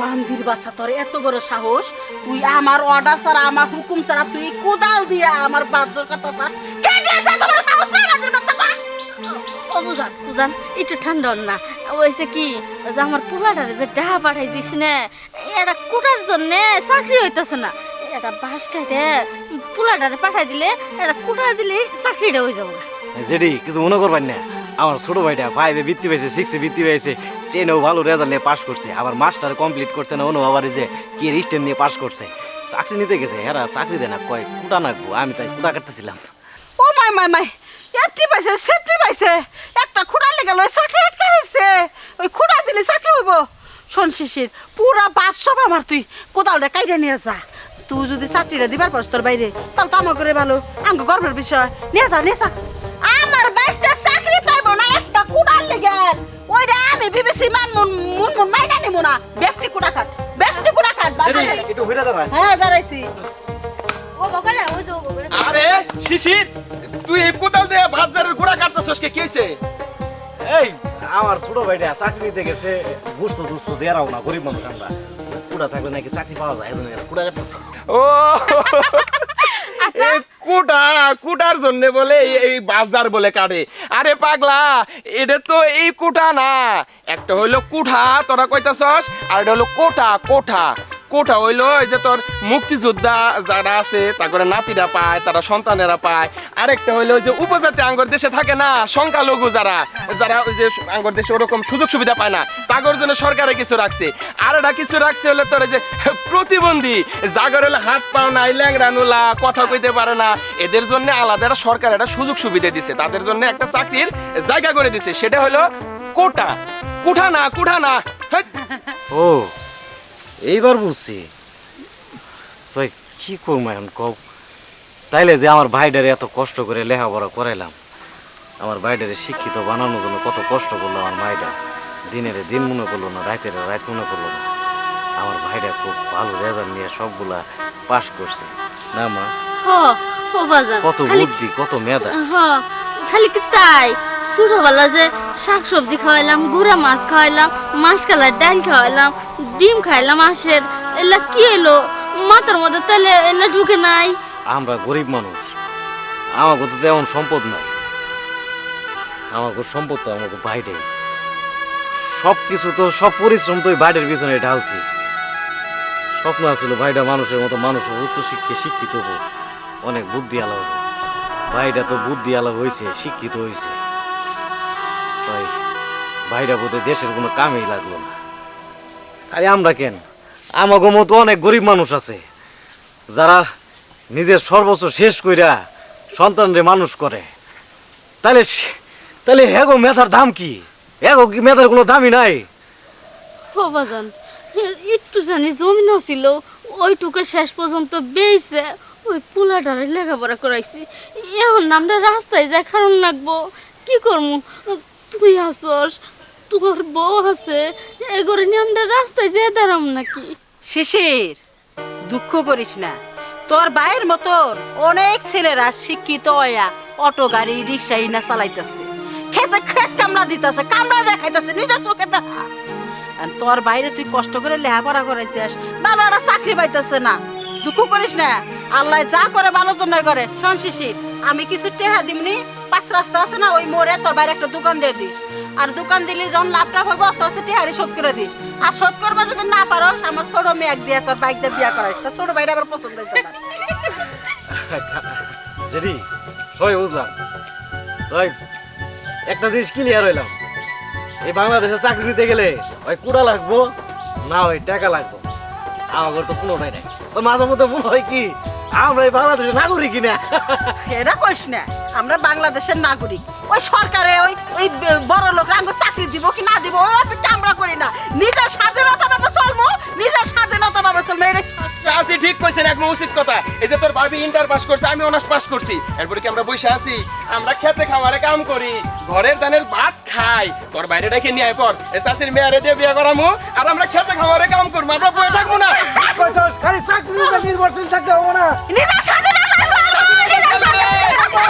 বান্দির বাচ্চা তোর এত বড় সাহস? তুই আমার অর্ডার ছাড়া আমার হুকুম ছাড়া তুই কোদাল দিয়ে আমার বাজ্যর কথা চাস কে দিয়েছে এত বড় সাহস? রে বান্দির বাচ্চা? ও বুঝান বুঝান একটু ঠান্ডা না। ওইসে কি ওই যে আমার পোলাটারে যে ডাহা পাঠাই দিস না এটা কোটার জন্য চাকরি হইতেছে না। এটা বাঁশ কাটে পোলাটারে পাঠাই দিলে এটা কোটা দিলে চাকরিটা হয়ে যাব যেটি কিছু মনে করবেন না। আমার ছোট ভাইটা ফাইভে বৃত্তি পেয়েছে সিক্সে বৃত্তি পেয়েছে। টেনেও ভালো রেজাল্ট নিয়ে পাশ করছে। আবার মাস্টার কমপ্লিট করছে না অনু আবার যে কি স্টেন নিয়ে পাশ করছে। চাকরি নিতে গেছে হেরা চাকরি দেয় না, কয় কুটা নাকবো আমি তাই কুটা কাটতেছিলাম। ও মাই মাই মাই এফটি পাইছে সেফটি পাইছে। একটা খুঁড়া লেগে লয় চাকরি আটকে রইছে। ওই খুঁড়া দিলে চাকরি হইব। শোন শিশির, পুরা বাস সব আমার তুই, কোদালটা কাইটা নিয়ে যা। তুই যদি চাকরিটা দিবার পারস তোর বাইরে, তাহলে তো আমার করে ভালো। আঙ্গ গর্বের বিষয়। নিয়ে যা নিয়ে যা। দাঁড়ায়। হ্যাঁ দাঁড়াইছি। ও বকরে ওই যে ও আরে শিশির তুই এই কোদাল দিয়ে ভাত গোড়া কাটতেছস কে? কি এই আমার ছোট ভাইটা চাকরি নিতে গেছে। বুঝতো দুস্থ দেরাও না গরিব মানুষ আমরা। কুড়া থাকলে নাকি চাকরি পাওয়া যায় এজন্য কুড়া কাটতেছে। ও কুটা কুটার জন্য বলে এই- বাজার বলে কাটে। আরে পাগলা এটা তো এই কুটা না। একটা হইল কুঠা তোরা কইতাছস আর এটা হলো কোঠা কোঠা। কোঠা হইল যে তোর মুক্তিযোদ্ধা যারা আছে, তারপরে নাতিরা পায়, তারা সন্তানেরা পায়। আরেকটা হইল যে উপজাতি আঙ্গর দেশে থাকে না, সংখ্যালঘু যারা যারা ওই যে আঙ্গর দেশে ওরকম সুযোগ সুবিধা পায় না, তাগর জন্য সরকারে কিছু রাখছে। আর এটা কিছু রাখছে হলে তোর যে প্রতিবন্ধী, জাগর হলে হাত পাও নাই ল্যাংরা নুলা, কথা কইতে পারে না। এদের জন্য আলাদা সরকার একটা সুযোগ সুবিধা দিছে, তাদের জন্য একটা চাকরির জায়গা করে দিছে, সেটা হলো কোটা। কুঠা না কুঠা না ও এইবার বুঝছি। তো কি করব এখন কব তাইলে যে আমার ভাইডারে এত কষ্ট করে লেখাপড়া করাইলাম আমার ভাইডারে শিক্ষিত বানানোর জন্য কত কষ্ট করল আমার ভাইটা দিনের দিন মনে করল না রাতের রাত মনে করল না। আমার ভাইটা খুব ভালো রেজাল্ট নিয়ে সবগুলা পাশ করছে। না মা? কত বুদ্ধি কত মেধা। খালি তাই? ছোটবেলা যে শাক সবজি খাওয়াইলাম, গুড়া মাছ খাওয়াইলাম মাসকালার ডাল খাওয়াইলাম, ডিম খাইলাম আঁশের, এলা কি এলো মাথার মধ্যে তাহলে এলা ঢুকে নাই। আমরা গরিব মানুষ। আমাকে তো তেমন সম্পদ নাই। আমাকে সম্পদ তো আমাকে বাইরে। সব কিছু তো, সব পরিশ্রম তো বাইরের পিছনে ঢালছি। স্বপ্ন ভাইটা মানুষের মতো মানুষ শিক্ষিত হোক, অনেক বুদ্ধি আলাপ ভাইটা তো বুদ্ধি আলাপ হয়েছে শিক্ষিত হয়েছে তাই ভাইটা বোধহয় দেশের কোনো কামেই লাগল না। খালি আমরা কেন? আমাকে মতো অনেক গরিব মানুষ আছে, যারা নিজের সর্বোচ্চ শেষ কইরা সন্তানরে মানুষ করে। তাহলে তাহলে হ্যাগো মেধার দাম কি? হ্যাগো কি মেধার কোনো দামই নাই? ও বাজান, এ- একটু জানি জমি ছিল, ওইটুকু শেষ পর্যন্ত বেইছে, ওই পোলাটারে লেখাপড়া করাইছি। এখন আমরা রাস্তায় যায় কারণ লাগবো, কি করব তুই আসস? তোর বউ আছে এগোরে নিয়ে আমরা রাস্তায় যেয়ে দাঁড়াম নাকি? শিশির, দুঃখ করিস না। তোর ভাইয়ের মতন অনেক ছেলেরা শিক্ষিত হইয়া অটো, গাড়ি রিক্সা ইনা চালাইতেছে। খেতে খেত কামড়া দিতেছে, কামড়া দেখাইতেছে, নিজের চোখে দেখা। আর তোর বাইরে তুই কষ্ট করে লেখাপড়া করাইতেস একটা চাকরি পাইতেছে না। দুঃখ করিস না, আল্লাহ যা করে ভালো জন্য করে। শোন শিশির আমি কিছু টেহা দিমনি পাঁচ রাস্তা আছে না, ওই মোড়ে তোর বাইরে একটা দোকান দিয়ে দিস। আর দোকান দিলে যখন লাভ টাভ হবে, আস্তে আস্তে টেহারি শোধ করে দিস। আর শোধ করবে যদি না পারো আমার ছোট মেয়ে এক দিয়ে তোর বাইক দিয়ে বিয়া করাইস। তোর ছোট ভাইরা আবার পছন্দ হয়েছে। জেরি, সবাই বুঝলাম। তাই একটা জিনিস ক্লিয়ার হইলাম। এই বাংলাদেশে চাকরি নিতে গেলে ওই কুড়া লাগবো, না ওই টাকা লাগবো। আমার তো কোনোটাই নাই। ওই মাঝে মধ্যে মনে হয় কি আমরা বাংলাদেশের নাগরিক কিনা? এটা কইস না আমরা বাংলাদেশের নাগরিক। ওই সরকারে ওই ওই বড় লোক রাঙ্গ চাকরি দিব কি না দিব ওই অপেক্ষা আমরা করি না। নিজের স্বাধীনতা ভাবে চলবো নিজের স্বাধীনতা ভাবে চলবো এটা চাষি ঠিক কইছেন একদম উচিত কথা। এই যে তোর ভাবি ইন্টার পাস করছে আমি অনার্স পাস করছি। এরপরে কি আমরা বসে আছি? আমরা খেতে খামারে কাম করি ঘরের দানের ভাত খাই তোর বাইরে রেখে নিয়ে আয় পর। এ চাষির মেয়ারে দিয়ে বিয়ে করামু আর আমরা খেতে খামারে কাম করব আমরা বয়ে থাকব না। এই চাকরির উপর নির্ভরশীল থাকতে হবে না নিজের স্বাধীনতা চাই, নিজের স্বাধীনতা